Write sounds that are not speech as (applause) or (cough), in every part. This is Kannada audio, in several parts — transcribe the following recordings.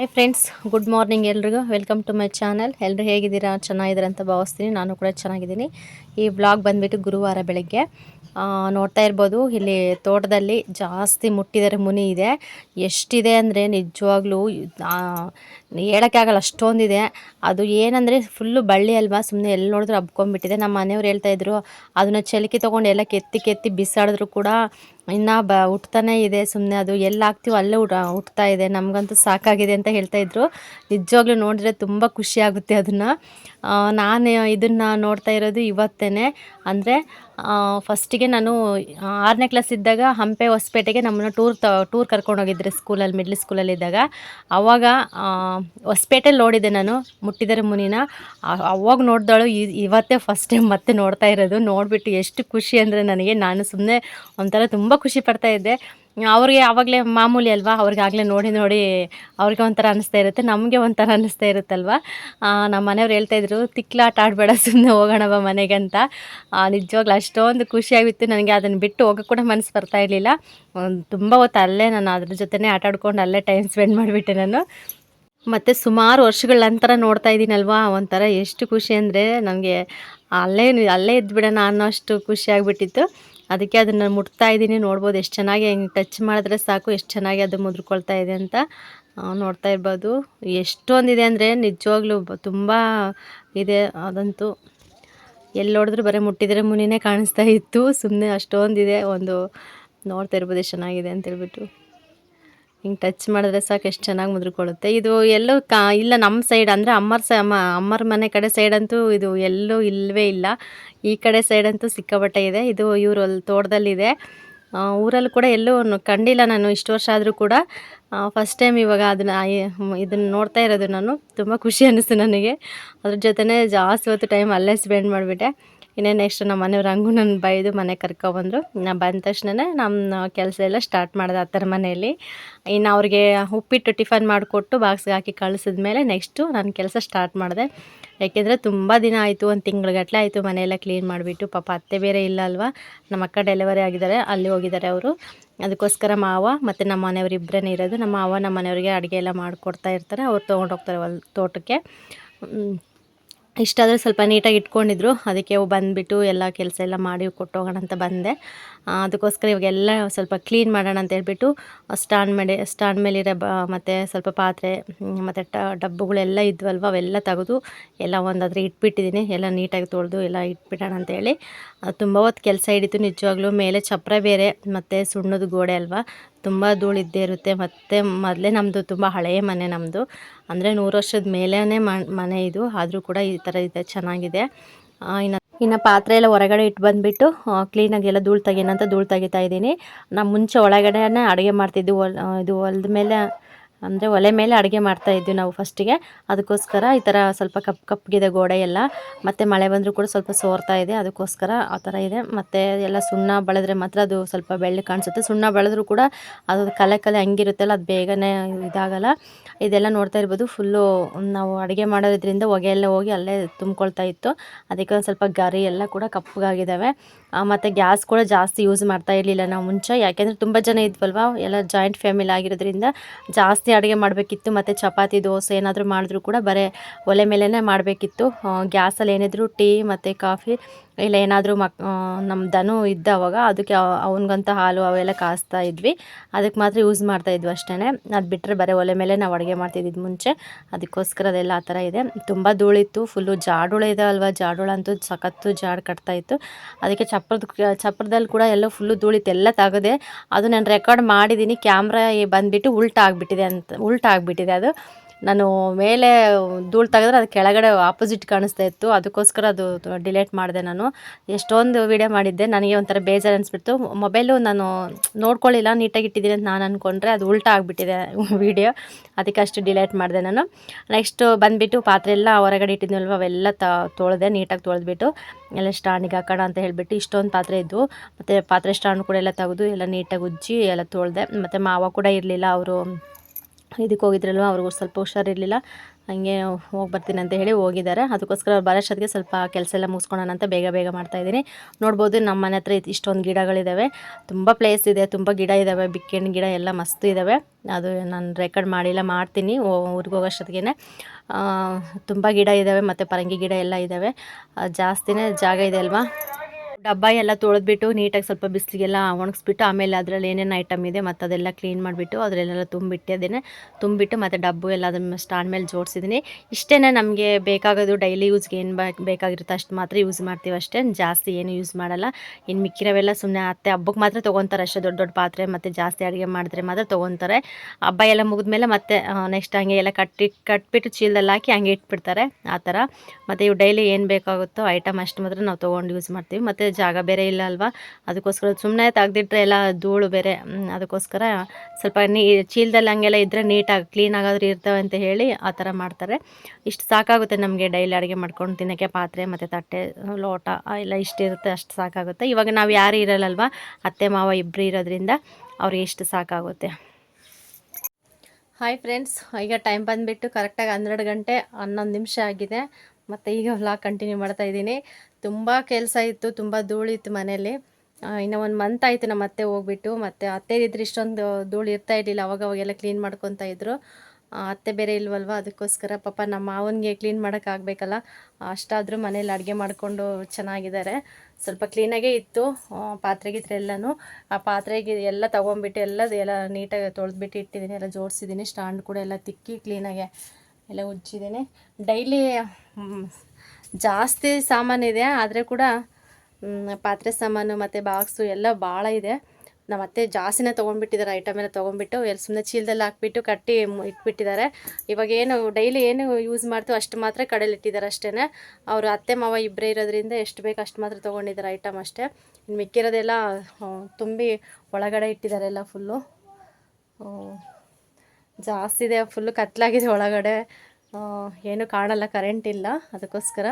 ಹಾಯ್ ಫ್ರೆಂಡ್ಸ್ ಗುಡ್ ಮಾರ್ನಿಂಗ್ ಎಲ್ರಿಗೂ. ವೆಲ್ಕಮ್ ಟು ಮೈ ಚಾನಲ್ ಎಲ್ಲರೂ ಹೇಗಿದ್ದೀರಾ? ಚೆನ್ನಾಗಿದ್ದೀರಾ ಅಂತ ಭಾವಿಸ್ತೀನಿ. ನಾನು ಕೂಡ ಚೆನ್ನಾಗಿದ್ದೀನಿ. ಈ ಬ್ಲಾಗ್ ಬಂದುಬಿಟ್ಟು ಗುರುವಾರ ಬೆಳಗ್ಗೆ. ನೋಡ್ತಾ ಇರ್ಬೋದು, ಇಲ್ಲಿ ತೋಟದಲ್ಲಿ ಜಾಸ್ತಿ ಮುಟ್ಟಿದರೆ ಮುನಿ ಇದೆ. ಎಷ್ಟಿದೆ ಅಂದರೆ ನಿಜವಾಗ್ಲೂ ಹೇಳೋಕ್ಕಾಗಲ್ಲ, ಅಷ್ಟೊಂದಿದೆ. ಅದು ಏನಂದರೆ ಫುಲ್ಲು ಬಳ್ಳಿ ಅಲ್ವಾ? ಸುಮ್ಮನೆ ಎಲ್ಲಿ ನೋಡಿದ್ರು ಹಬ್ಕೊಂಡ್ಬಿಟ್ಟಿದೆ. ನಮ್ಮ ಮನೆಯವ್ರು ಹೇಳ್ತಾ ಇದ್ರು, ಅದನ್ನ ಚಲಿಕೆ ತೊಗೊಂಡು ಎಲ್ಲ ಕೆತ್ತಿ ಕೆತ್ತಿ ಬಿಸಾಡಿದ್ರು ಕೂಡ ಇನ್ನೂ ಬ ಹುಟ್ತಾನೇ ಇದೆ ಸುಮ್ಮನೆ ಅದು ಎಲ್ಲಿ ಹಾಕ್ತೀವೋ ಅಲ್ಲೇ ಹುಟ ಹುಟ್ತಾ ಇದೆ. ನಮಗಂತೂ ಸಾಕಾಗಿದೆ ಅಂತ ಹೇಳ್ತಾ ಇದ್ರು. ನಿಜವಾಗ್ಲೂ ನೋಡಿದ್ರೆ ತುಂಬ ಖುಷಿ ಆಗುತ್ತೆ ಅದನ್ನು. ನಾನು ಇದನ್ನು ನೋಡ್ತಾ ಇರೋದು ಇವತ್ತೇ ಅಂದರೆ ಫಸ್ಟಿಗೆ ನಾನು ಆರನೇ ಕ್ಲಾಸ್ ಇದ್ದಾಗ ಹಂಪೆ ಹೊಸಪೇಟೆಗೆ ನಮ್ಮನ್ನು ಟೂರ್ ತ ಟೂರ್ ಕರ್ಕೊಂಡು ಹೋಗಿದ್ರು ಸ್ಕೂಲಲ್ಲಿ ಮಿಡ್ಲ್ ಸ್ಕೂಲಲ್ಲಿದ್ದಾಗ ಅವಾಗ ಹೊಸಪೇಟೆಲಿ ನೋಡಿದ್ದೆ ನಾನು, ಮುಟ್ಟಿದರೆ ಮುನಿನ. ಅವಾಗ ನೋಡಿದಳು ಇವತ್ತೇ ಫಸ್ಟ್ ಟೈಮ್ ಮತ್ತೆ ನೋಡ್ತಾ ಇರೋದು. ನೋಡಿಬಿಟ್ಟು ಎಷ್ಟು ಖುಷಿ ಅಂದರೆ ನನಗೆ. ನಾನು ಸುಮ್ಮನೆ ಒಂಥರ ತುಂಬ ಖುಷಿ ಪಡ್ತಾ ಇದ್ದೆ. ಅವ್ರಿಗೆ ಆವಾಗಲೇ ಮಾಮೂಲಿ ಅಲ್ವಾ? ಅವ್ರಿಗೆ ಆಗಲೇ ನೋಡಿ ನೋಡಿ ಅವ್ರಿಗೆ ಒಂಥರ ಅನ್ನಿಸ್ತಾ ಇರುತ್ತೆ, ನಮಗೆ ಒಂಥರ ಅನ್ನಿಸ್ತಾ ಇರುತ್ತಲ್ವ? ನಮ್ಮ ಮನೆಯವ್ರು ಹೇಳ್ತಾ ಇದ್ರು, ತಿಕ್ಲಾಟ ಆಡಬೇಡ ಸುಮ್ಮನೆ ಹೋಗೋಣ ಬಾ ಮನೆಗೆ ಅಂತ. ನಿಜವಾಗ್ಲೂ ಅಷ್ಟೊಂದು ಖುಷಿಯಾಗಿತ್ತು. ನನಗೆ ಅದನ್ನು ಬಿಟ್ಟು ಹೋಗೋಕೆ ಕೂಡ ಮನಸ್ಸು ಬರ್ತಾ ಇರಲಿಲ್ಲ. ತುಂಬ ಹೊತ್ತು ಅಲ್ಲೇ ನಾನು ಅದ್ರ ಜೊತೆನೇ ಆಟ ಆಡ್ಕೊಂಡು ಅಲ್ಲೇ ಟೈಮ್ ಸ್ಪೆಂಡ್ ಮಾಡಿಬಿಟ್ಟೆ ನಾನು. ಮತ್ತು ಸುಮಾರು ವರ್ಷಗಳ ನಂತರ ನೋಡ್ತಾ ಇದ್ದೀನಲ್ವಾ? ಒಂಥರ ಎಷ್ಟು ಖುಷಿ ಅಂದರೆ ನನಗೆ ಅಲ್ಲೇ ಅಲ್ಲೇ ಇದ್ದುಬಿಡೋಣ ಅನ್ನೋ ಅಷ್ಟು ಖುಷಿ ಆಗಿಬಿಟ್ಟಿತ್ತು. ಅದಕ್ಕೆ ಅದನ್ನು ಮುಟ್ತಾ ಇದ್ದೀನಿ. ನೋಡ್ಬೋದು ಎಷ್ಟು ಚೆನ್ನಾಗಿ ಹೆಂಗೆ ಟಚ್ ಮಾಡಿದ್ರೆ ಸಾಕು, ಎಷ್ಟು ಚೆನ್ನಾಗಿ ಅದು ಮುದ್ರಿಕೊಳ್ತಾ ಇದೆ ಅಂತ ನೋಡ್ತಾ ಇರ್ಬೋದು. ಎಷ್ಟೊಂದಿದೆ ಅಂದರೆ ನಿಜವಾಗ್ಲೂ ತುಂಬ ಇದೆ ಅದಂತೂ. ಎಲ್ಲಿ ನೋಡಿದ್ರು ಬರೀ ಮುಟ್ಟಿದರೆ ಮುನಿನೇ ಕಾಣಿಸ್ತಾ ಇತ್ತು. ಸುಮ್ಮನೆ ಅಷ್ಟೊಂದಿದೆ. ಒಂದು ನೋಡ್ತಾ ಇರ್ಬೋದು, ಎಷ್ಟು ಚೆನ್ನಾಗಿದೆ ಅಂತೇಳ್ಬಿಟ್ಟು ಹಿಂಗೆ ಟಚ್ ಮಾಡಿದ್ರೆ ಸಾಕು ಎಷ್ಟು ಚೆನ್ನಾಗಿ ಮುದ್ರಿಕೊಳ್ಳುತ್ತೆ. ಇದು ಎಲ್ಲೂ ಕಾ, ಇಲ್ಲ ನಮ್ಮ ಸೈಡ್ ಅಂದರೆ ಅಮ್ಮರ ಸ, ಅಮ್ಮ, ಅಮ್ಮರ ಮನೆ ಕಡೆ ಸೈಡ್ ಅಂತೂ ಇದು ಎಲ್ಲೂ ಇಲ್ಲವೇ ಇಲ್ಲ. ಈ ಕಡೆ ಸೈಡ್ ಅಂತೂ ಸಿಕ್ಕಾಪಟ್ಟೆ ಇದೆ. ಇದು ಇವರು ಅಲ್ಲಿ ತೋಟದಲ್ಲಿದೆ ಊರಲ್ಲಿ ಕೂಡ ಎಲ್ಲೂ ಕಂಡಿಲ್ಲ ನಾನು ಇಷ್ಟು ವರ್ಷ ಆದರೂ ಕೂಡ. ಫಸ್ಟ್ ಟೈಮ್ ಇವಾಗ ಅದನ್ನು ಇದನ್ನು ನೋಡ್ತಾ ಇರೋದು ನಾನು. ತುಂಬ ಖುಷಿ ಅನ್ನಿಸ್ತು ನನಗೆ. ಅದ್ರ ಜೊತೆನೇ ಜಾಸ್ತಿ ಹೊತ್ತು ಟೈಮ್ ಅಲ್ಲೇ ಸ್ಪೆಂಡ್ ಮಾಡಿಬಿಟ್ಟೆ. ಇನ್ನೇ ನೆಕ್ಸ್ಟ್ ನಮ್ಮ ಮನೆಯವ್ರು ಹಂಗೂ ನನ್ನ ಬೈದು ಮನೆ ಕರ್ಕೊಬಂದರು ನಾ ಬಂದ ತಕ್ಷಣನೇ ನಮ್ಮ ಕೆಲಸ ಎಲ್ಲ ಸ್ಟಾರ್ಟ್ ಮಾಡಿದೆ ಅತ್ತರ ಮನೆಯಲ್ಲಿ. ಇನ್ನು ಅವ್ರಿಗೆ ಉಪ್ಪಿಟ್ಟು ಟಿಫನ್ ಮಾಡಿಕೊಟ್ಟು ಬಾಕ್ಸ್ಗೆ ಹಾಕಿ ಕಳಿಸಿದ ಮೇಲೆ ನೆಕ್ಸ್ಟು ನಾನು ಕೆಲಸ ಸ್ಟಾರ್ಟ್ ಮಾಡಿದೆ. ಯಾಕೆಂದರೆ ತುಂಬ ದಿನ ಆಯಿತು, ಒಂದು ತಿಂಗ್ಳುಗಟ್ಟಲೆ ಆಯಿತು ಮನೆಯೆಲ್ಲ ಕ್ಲೀನ್ ಮಾಡಿಬಿಟ್ಟು. ಪಾಪ ಅತ್ತೆ ಬೇರೆ ಇಲ್ಲ ಅಲ್ವಾ? ನಮ್ಮ ಅಕ್ಕ ಡೆಲಿವರಿ ಆಗಿದ್ದಾರೆ, ಅಲ್ಲಿ ಹೋಗಿದ್ದಾರೆ ಅವರು. ಅದಕ್ಕೋಸ್ಕರ ಮಾವ ಮತ್ತು ನಮ್ಮ ಮನೆಯವ್ರು ಇಬ್ಬರೇ ಇರೋದು. ನಮ್ಮ ಮಾವ ನಮ್ಮ ಮನೆಯವ್ರಿಗೆ ಅಡುಗೆ ಎಲ್ಲ ಮಾಡಿಕೊಡ್ತಾ ಇರ್ತಾರೆ. ಅವ್ರು ತೊಗೊಂಡೋಗ್ತಾರೆ ಹೊಲ್, ತೋಟಕ್ಕೆ. ಇಷ್ಟಾದರೆ ಸ್ವಲ್ಪ ನೀಟಾಗಿ ಇಟ್ಕೊಂಡಿದ್ರು. ಅದಕ್ಕೆ ಬಂದುಬಿಟ್ಟು ಎಲ್ಲ ಕೆಲಸ ಎಲ್ಲ ಮಾಡಿ ಕೊಟ್ಟೋಗೋಣ ಅಂತ ಬಂದೆ. ಅದಕ್ಕೋಸ್ಕರ ಇವಾಗೆಲ್ಲ ಸ್ವಲ್ಪ ಕ್ಲೀನ್ ಮಾಡೋಣ ಅಂತ ಹೇಳ್ಬಿಟ್ಟು ಸ್ಟ್ಯಾಂಡ್ ಮೇಲೆ ಸ್ಟ್ಯಾಂಡ್ ಮೇಲಿರೋ ಬ, ಮತ್ತು ಸ್ವಲ್ಪ ಪಾತ್ರೆ ಮತ್ತು ಟ, ಡಬ್ಬುಗಳೆಲ್ಲ ಇದ್ವಲ್ವ ಅವೆಲ್ಲ ತೆಗೆದು ಎಲ್ಲ ಒಂದಾದರೆ ಇಟ್ಬಿಟ್ಟಿದ್ದೀನಿ. ಎಲ್ಲ ನೀಟಾಗಿ ತೊಳೆದು ಎಲ್ಲ ಇಟ್ಬಿಡೋಣ ಅಂತೇಳಿ ತುಂಬ ಹೊತ್ತು ಕೆಲಸ ಹಿಡಿತು. ನಿಜವಾಗ್ಲೂ ಮೇಲೆ ಚಪ್ಪರ ಬೇರೆ, ಮತ್ತು ಸುಣ್ಣದ ಗೋಡೆ ಅಲ್ವಾ. ತುಂಬ ಧೂಳಿದ್ದೇ ಇರುತ್ತೆ. ಮತ್ತು ಮೊದಲೇ ನಮ್ಮದು ತುಂಬ ಹಳೆಯ ಮನೆ ನಮ್ಮದು ಅಂದರೆ ನೂರು ವರ್ಷದ ಮೇಲೇ ಮನೆ ಇದು. ಆದರೂ ಕೂಡ ಈ ಥರ ಇದೆ, ಚೆನ್ನಾಗಿದೆ. ಇನ್ನು ಇನ್ನು ಪಾತ್ರೆ ಎಲ್ಲ ಹೊರಗಡೆ ಇಟ್ಟು ಬಂದುಬಿಟ್ಟು ಕ್ಲೀನಾಗಿ ಎಲ್ಲ ಧೂಳು ತೆಗೆಯೋಣ ಅಂತ ಧೂಳು ತೆಗಿತಾ ಇದ್ದೀನಿ. ನಾವು ಮುಂಚೆ ಒಳಗಡೆನೇ ಅಡುಗೆ ಮಾಡ್ತಿದ್ವಿ ಇದು ಹೊಲ್ದ ಮೇಲೆ ಅಂದರೆ ಒಲೆ ಮೇಲೆ ಅಡುಗೆ ಮಾಡ್ತಾ ಇದ್ವಿ ನಾವು ಫಸ್ಟಿಗೆ. ಅದಕ್ಕೋಸ್ಕರ ಈ ಥರ ಸ್ವಲ್ಪ ಕಪ್ ಕಪ್ಪಗಿದೆ ಗೋಡೆ ಎಲ್ಲ, ಮತ್ತು ಮಳೆ ಬಂದರೂ ಕೂಡ ಸ್ವಲ್ಪ ಸೋರ್ತಾ ಇದೆ, ಅದಕ್ಕೋಸ್ಕರ ಆ ಥರ ಇದೆ. ಮತ್ತು ಎಲ್ಲ ಸುಣ್ಣ ಬೆಳೆದ್ರೆ ಮಾತ್ರ ಅದು ಸ್ವಲ್ಪ ಬೆಳ್ಳಿ ಕಾಣಿಸುತ್ತೆ. ಸುಣ್ಣ ಬೆಳೆದ್ರೂ ಕೂಡ ಅದು ಕಲೆ ಕಲೆ ಹಂಗಿರುತ್ತಲ್ಲ, ಅದು ಬೇಗನೆ ಇದಾಗಲ್ಲ. ಇದೆಲ್ಲ ನೋಡ್ತಾ ಇರ್ಬೋದು. ಫುಲ್ಲು ನಾವು ಅಡುಗೆ ಮಾಡೋದ್ರಿಂದ ಹೊಗೆ ಎಲ್ಲ ಹೋಗಿ ಅಲ್ಲೇ ತುಂಬ್ಕೊಳ್ತಾ ಇತ್ತು. ಅದಕ್ಕೆ ಒಂದು ಸ್ವಲ್ಪ ಗರಿ ಎಲ್ಲ ಕೂಡ ಕಪ್ಪಗಾಗಿದ್ದಾವೆ ಮತ್ತು ಗ್ಯಾಸ್ ಕೂಡ ಜಾಸ್ತಿ ಯೂಸ್ ಮಾಡ್ತಾ ಇರಲಿಲ್ಲ ನಾವು ಮುಂಚೆ. ಯಾಕೆಂದರೆ ತುಂಬ ಜನ ಇದ್ವಲ್ವ, ಎಲ್ಲ ಜಾಯಿಂಟ್ ಫ್ಯಾಮಿಲಿ ಆಗಿರೋದ್ರಿಂದ ಜಾಸ್ತಿ ಅಡುಗೆ ಮಾಡಬೇಕಿತ್ತು, ಮತ್ತು ಚಪಾತಿ, ದೋಸೆ ಏನಾದರೂ ಮಾಡಿದ್ರು ಕೂಡ ಬರೀ ಒಲೆ ಮೇಲೇ ಮಾಡಬೇಕಿತ್ತು. ಗ್ಯಾಸಲ್ಲಿ ಏನಿದ್ರು ಟೀ ಮತ್ತು ಕಾಫಿ ಇಲ್ಲ ಏನಾದರೂ ಮಕ್ ನಮ್ಮ ದನು ಇದ್ದ ಅವಾಗ ಅದಕ್ಕೆ ಅವನಿಗಂತ ಹಾಲು ಅವೆಲ್ಲ ಕಾಯಿಸ್ತಾ ಇದ್ವಿ. ಅದಕ್ಕೆ ಮಾತ್ರ ಯೂಸ್ ಮಾಡ್ತಾ ಇದ್ವಿ ಅಷ್ಟೇ ಅದು ಬಿಟ್ಟರೆ ಬರೀ ಒಲೆ ಮೇಲೆ ನಾವು ಅಡುಗೆ ಮಾಡ್ತಿದ್ದಿದ್ದು ಮುಂಚೆ. ಅದಕ್ಕೋಸ್ಕರ ಅದೆಲ್ಲ ಆ ಥರ ಇದೆ. ತುಂಬ ಧೂಳಿತ್ತು ಫುಲ್ಲು ಜಾಡುಳ ಇದೆ ಅಲ್ವಾ, ಜಾಡುಳ ಅಂತೂ ಸಖತ್ತು ಜಾಡ್ ಕಟ್ತಾ ಇತ್ತು. ಅದಕ್ಕೆ ಚಪ್ರದ ಚಪ್ರದಲ್ಲಿ ಕೂಡ ಎಲ್ಲ ಫುಲ್ಲು ಧೂಳಿತ್ತು, ಎಲ್ಲ ತೆಗೆದೆ. ಅದು ನಾನು ರೆಕಾರ್ಡ್ ಮಾಡಿದ್ದೀನಿ ಕ್ಯಾಮ್ರಾ ಬಂದುಬಿಟ್ಟು ಉಲ್ಟಾ ಆಗಿಬಿಟ್ಟಿದೆ ಅಂತ ಉಲ್ಟಾ ಆಗಿಬಿಟ್ಟಿದೆ ಅದು. ನಾನು ಮೇಲೆ ಧೂಳು ತೆಗೆದ್ರೆ ಅದು ಕೆಳಗಡೆ ಆಪೋಸಿಟ್ ಕಾಣಿಸ್ತಾ ಇತ್ತು. ಅದಕ್ಕೋಸ್ಕರ ಅದು ಡಿಲೇಟ್ ಮಾಡಿದೆ ನಾನು. ಎಷ್ಟೊಂದು ವೀಡಿಯೋ ಮಾಡಿದ್ದೆ. ನನಗೆ ಒಂಥರ ಬೇಜಾರು ಅನಿಸ್ಬಿಡ್ತು. ಮೊಬೈಲು ನಾನು ನೋಡ್ಕೊಳ್ಳಿಲ್ಲ. ನೀಟಾಗಿ ಇಟ್ಟಿದ್ದೀನಿ ಅಂತ ನಾನು ಅಂದ್ಕೊಂಡ್ರೆ ಅದು ಉಲ್ಟಾ ಆಗಿಬಿಟ್ಟಿದೆ ವೀಡಿಯೋ (laughs) ಅದಕ್ಕೆ ಅಷ್ಟು ಡಿಲೇಟ್ ಮಾಡಿದೆ ನಾನು. ನೆಕ್ಸ್ಟು ಬಂದುಬಿಟ್ಟು ಪಾತ್ರೆ ಎಲ್ಲ ಹೊರಗಡೆ ಇಟ್ಟಿದ್ನಲ್ವ, ಅವೆಲ್ಲ ತ, ತೊಳೆದೆ ನೀಟಾಗಿ ತೊಳೆದ್ಬಿಟ್ಟು, ಎಲ್ಲ ಸ್ಟ್ಯಾಂಡಿಗೆ ಹಾಕೋಣ ಅಂತ ಹೇಳಿಬಿಟ್ಟು ಇಷ್ಟೊಂದು ಪಾತ್ರೆ ಇದ್ದವು ಮತ್ತು ಪಾತ್ರೆ ಸ್ಟ್ಯಾಂಡ್ ಕೂಡ ಎಲ್ಲ ತೆಗೆದು ಎಲ್ಲ ನೀಟಾಗಿ ಉಜ್ಜಿ ಎಲ್ಲ ತೊಳೆದೆ, ಮತ್ತು ಮಾವ ಕೂಡ ಇರಲಿಲ್ಲ. ಅವರು ಇದಕ್ಕೆ ಹೋಗಿದ್ರಲ್ವ? ಅವ್ರಿಗೂ ಸ್ವಲ್ಪ ಹುಷಾರಿರಲಿಲ್ಲ. ಹಂಗೆ ಹೋಗಿ ಬರ್ತೀನಿ ಅಂತ ಹೇಳಿ ಹೋಗಿದ್ದಾರೆ. ಅದಕ್ಕೋಸ್ಕರ ಬರೋಷ್ಟೊತ್ತಿಗೆ ಸ್ವಲ್ಪ ಕೆಲಸ ಎಲ್ಲ ಮುಗಿಸ್ಕೊಳ್ಳೋಣ ಅಂತ ಬೇಗ ಬೇಗ ಮಾಡ್ತಾಯಿದ್ದೀನಿ ನೋಡ್ಬೋದು ನಮ್ಮ ಮನೆ ಹತ್ರ ಇಷ್ಟೊಂದು ಗಿಡಗಳಿದ್ದಾವೆ ತುಂಬ ಪ್ಲೇಸ್ ಇದೆ, ತುಂಬ ಗಿಡ ಇದ್ದಾವೆ ಬಿಕ್ಕೆಣ್ಣು ಗಿಡ ಎಲ್ಲ ಮಸ್ತ್ ಇದ್ದಾವೆ ಅದು ನಾನು ರೆಕಾರ್ಡ್ ಮಾಡಿಲ್ಲ ಮಾಡ್ತೀನಿ. ಊರಿಗೆ ಹೋಗೋಷ್ಟೊತ್ತಿಗೆ ತುಂಬ ಗಿಡ ಇದ್ದಾವೆ ಮತ್ತು ಪರಂಗಿ ಗಿಡ ಎಲ್ಲ ಇದ್ದಾವೆ ಜಾಸ್ತಿನೇ ಜಾಗ ಇದೆ ಅಲ್ವಾ? ಡಬ್ಬ ಎಲ್ಲ ತೊಳೆದ್ಬಿಟ್ಟು ನೀಟಾಗಿ ಸ್ವಲ್ಪ ಬಿಸಿಲಿಗೆಲ್ಲ ಒಣಗಿಸ್ಬಿಟ್ಟು ಆಮೇಲೆ ಅದರಲ್ಲಿ ಏನೇನು ಐಟಮ್ ಇದೆ ಮತ್ತು ಅದೆಲ್ಲ ಕ್ಲೀನ್ ಮಾಡಿಬಿಟ್ಟು ಅದರಲ್ಲೆಲ್ಲ ತುಂಬಿಟ್ಟಿದ್ದೇನೆ ತುಂಬಿಟ್ಟು ಮತ್ತು ಡಬ್ಬು ಎಲ್ಲ ಅದನ್ನು ಸ್ಟ್ಯಾಂಡ್ ಮೇಲೆ ಜೋಡಿಸಿದ್ದೀನಿ. ಇಷ್ಟೇ ನಮಗೆ ಬೇಕಾಗೋದು ಡೈಲಿ ಯೂಸ್ಗೆ ಏನು ಬೇಕಾಗಿರುತ್ತೆ ಅಷ್ಟು ಮಾತ್ರ ಯೂಸ್ ಮಾಡ್ತೀವಿ ಅಷ್ಟೇ. ಜಾಸ್ತಿ ಏನು ಯೂಸ್ ಮಾಡಲ್ಲ. ಇನ್ನು ಮಿಕ್ಕಿರವೆಲ್ಲ ಸುಮ್ಮನೆ ಅತ್ತೆ ಹಬ್ಬಕ್ಕೆ ಮಾತ್ರ ತೊಗೊತಾರೆ ಅಷ್ಟೇ ದೊಡ್ಡ ದೊಡ್ಡ ಪಾತ್ರೆ ಮತ್ತು ಜಾಸ್ತಿ ಅಡುಗೆ ಮಾಡಿದ್ರೆ ಮಾತ್ರ ತೊಗೊತಾರೆ. ಹಬ್ಬ ಎಲ್ಲ ಮುಗಿದ್ಮೇಲೆ ಮತ್ತೆ ನೆಕ್ಸ್ಟ್ ಹಂಗೆ ಎಲ್ಲ ಕಟ್ಟಿ, ಕಟ್ಬಿಟ್ಟು ಚೀಲದಲ್ಲಿ ಹಾಕಿ ಹಂಗೆ ಇಟ್ಬಿಡ್ತಾರೆ. ಆ ಥರ. ಮತ್ತು ಇವು ಡೈಲಿ ಏನು ಬೇಕಾಗುತ್ತೋ ಐಟಮ್ ಅಷ್ಟು ಮಾತ್ರ ನಾವು ತೊಗೊಂಡು ಯೂಸ್ ಮಾಡ್ತೀವಿ. ಮತ್ತು ಜಾಗ ಬೇರೆ ಇಲ್ಲ ಅಲ್ವಾ? ಅದಕ್ಕೋಸ್ಕರ ಸುಮ್ಮನೆ ತೆಗ್ದಿಟ್ರೆ ಎಲ್ಲ ಧೂಳು ಬೇರೆ. ಅದಕ್ಕೋಸ್ಕರ ಸ್ವಲ್ಪ ನೀ, ಚೀಲದಲ್ಲಿ ಹಂಗೆಲ್ಲ ಇದ್ದರೆ ನೀಟಾಗಿ ಕ್ಲೀನ್ ಆಗಾದ್ರೂ ಇರ್ತವೆ ಅಂತ ಹೇಳಿ ಆ ಥರ ಮಾಡ್ತಾರೆ. ಇಷ್ಟು ಸಾಕಾಗುತ್ತೆ ನಮಗೆ ಡೈಲಿ ಅಡುಗೆ ಮಾಡ್ಕೊಂಡು ತಿನ್ನೋಕ್ಕೆ ಪಾತ್ರೆ ಮತ್ತು ತಟ್ಟೆ, ಲೋಟ ಎಲ್ಲ ಇಷ್ಟು ಇರುತ್ತೆ ಅಷ್ಟು ಸಾಕಾಗುತ್ತೆ. ಇವಾಗ ನಾವು ಯಾರು ಇರಲ್ಲಲ್ವ? ಅತ್ತೆ, ಮಾವ ಇಬ್ಬರು ಇರೋದ್ರಿಂದ ಅವ್ರಿಗೆ ಎಷ್ಟು ಸಾಕಾಗುತ್ತೆ. ಹಾಯ್ ಫ್ರೆಂಡ್ಸ್ ಈಗ ಟೈಮ್ ಬಂದುಬಿಟ್ಟು ಕರೆಕ್ಟಾಗಿ ಹನ್ನೆರಡು ಗಂಟೆ ಹನ್ನೊಂದು ನಿಮಿಷ ಆಗಿದೆ. ಮತ್ತು ಈಗ ವ್ಲಾಗ್ ಕಂಟಿನ್ಯೂ ಮಾಡ್ತಾ ಇದ್ದೀನಿ. ತುಂಬ ಕೆಲಸ ಇತ್ತು, ತುಂಬ ಧೂಳಿತ್ತು ಮನೇಲಿ ಇನ್ನು ಒಂದು ಮಂತ್ ಆಯಿತು ನಮ್ಮ ಅತ್ತೆ ಹೋಗ್ಬಿಟ್ಟು, ಮತ್ತು ಅತ್ತೆ ಇದ್ರೆ ಇಷ್ಟೊಂದು ಧೂಳು ಇರ್ತಾ ಇರಲಿಲ್ಲ, ಅವಾಗ ಅವಾಗೆಲ್ಲ ಕ್ಲೀನ್ ಮಾಡ್ಕೊತಾ ಇದ್ರು. ಅತ್ತೆ ಬೇರೆ ಇಲ್ವಲ್ವ, ಅದಕ್ಕೋಸ್ಕರ ಪಾಪ ನಮ್ಮ ಮಾವನಿಗೆ ಕ್ಲೀನ್ ಮಾಡೋಕ್ಕಾಗಬೇಕಲ್ಲ ಅಷ್ಟಾದರೂ ಮನೇಲಿ ಅಡುಗೆ ಮಾಡಿಕೊಂಡು ಚೆನ್ನಾಗಿದ್ದಾರೆ. ಸ್ವಲ್ಪ ಕ್ಲೀನಾಗೇ ಇತ್ತು ಪಾತ್ರೆ ಗೀತ್ರೆ ಎಲ್ಲನೂ. ಆ, ಪಾತ್ರೆಗೆ ಎಲ್ಲ ತೊಗೊಂಬಿಟ್ಟು ಎಲ್ಲ ಎಲ್ಲ ನೀಟಾಗಿ ತೊಳೆದ್ಬಿಟ್ಟು ಇಟ್ಟಿದ್ದೀನಿ, ಎಲ್ಲ ಜೋಡಿಸಿದ್ದೀನಿ ಸ್ಟ್ಯಾಂಡ್ ಕೂಡ ಎಲ್ಲ ತಿಕ್ಕಿ ಕ್ಲೀನಾಗೆ ಎಲ್ಲ ಉಜ್ಜಿದ್ದೀನಿ. ಡೈಲಿ ಜಾಸ್ತಿ ಸಾಮಾನಿದೆ ಆದರೆ ಕೂಡ ಪಾತ್ರೆ ಸಾಮಾನು ಮತ್ತು ಬಾಕ್ಸು ಎಲ್ಲ ಭಾಳ ಇದೆ. ನಮ್ಮ ಅತ್ತೆ ಜಾಸ್ತಿನೇ ತೊಗೊಂಡ್ಬಿಟ್ಟಿದ್ದಾರೆ ಐಟಮ್ ಎಲ್ಲ ತೊಗೊಂಡ್ಬಿಟ್ಟು ಎಲ್ಲಿ ಸುಮ್ಮನೆ ಚೀಲದಲ್ಲಿ ಹಾಕ್ಬಿಟ್ಟು ಕಟ್ಟಿ ಇಟ್ಬಿಟ್ಟಿದ್ದಾರೆ ಇವಾಗ ಏನು ಡೈಲಿ ಏನು ಯೂಸ್ ಮಾಡ್ತೀವಿ ಅಷ್ಟು ಮಾತ್ರ ಕಡೆಯಲ್ಲಿ ಇಟ್ಟಿದ್ದಾರೆ ಅಷ್ಟೇ ಅವರು ಅತ್ತೆ, ಮಾವ ಇಬ್ಬರೇ ಇರೋದ್ರಿಂದ ಎಷ್ಟು ಬೇಕು ಅಷ್ಟು ಮಾತ್ರ ತೊಗೊಂಡಿದ್ದಾರೆ ಐಟಮ್ ಅಷ್ಟೇ. ಇನ್ನು ಮಿಕ್ಕಿರೋದೆಲ್ಲ ತುಂಬಿ ಒಳಗಡೆ ಇಟ್ಟಿದ್ದಾರೆ ಎಲ್ಲ ಫುಲ್ಲು ಜಾಸ್ತಿ ಇದೆ ಫುಲ್ಲು ಕತ್ಲಾಗಿದೆ ಒಳಗಡೆ. ಏನು ಕಾಣಲ್ಲ ಕರೆಂಟ್ ಇಲ್ಲ. ಅದಕ್ಕೋಸ್ಕರ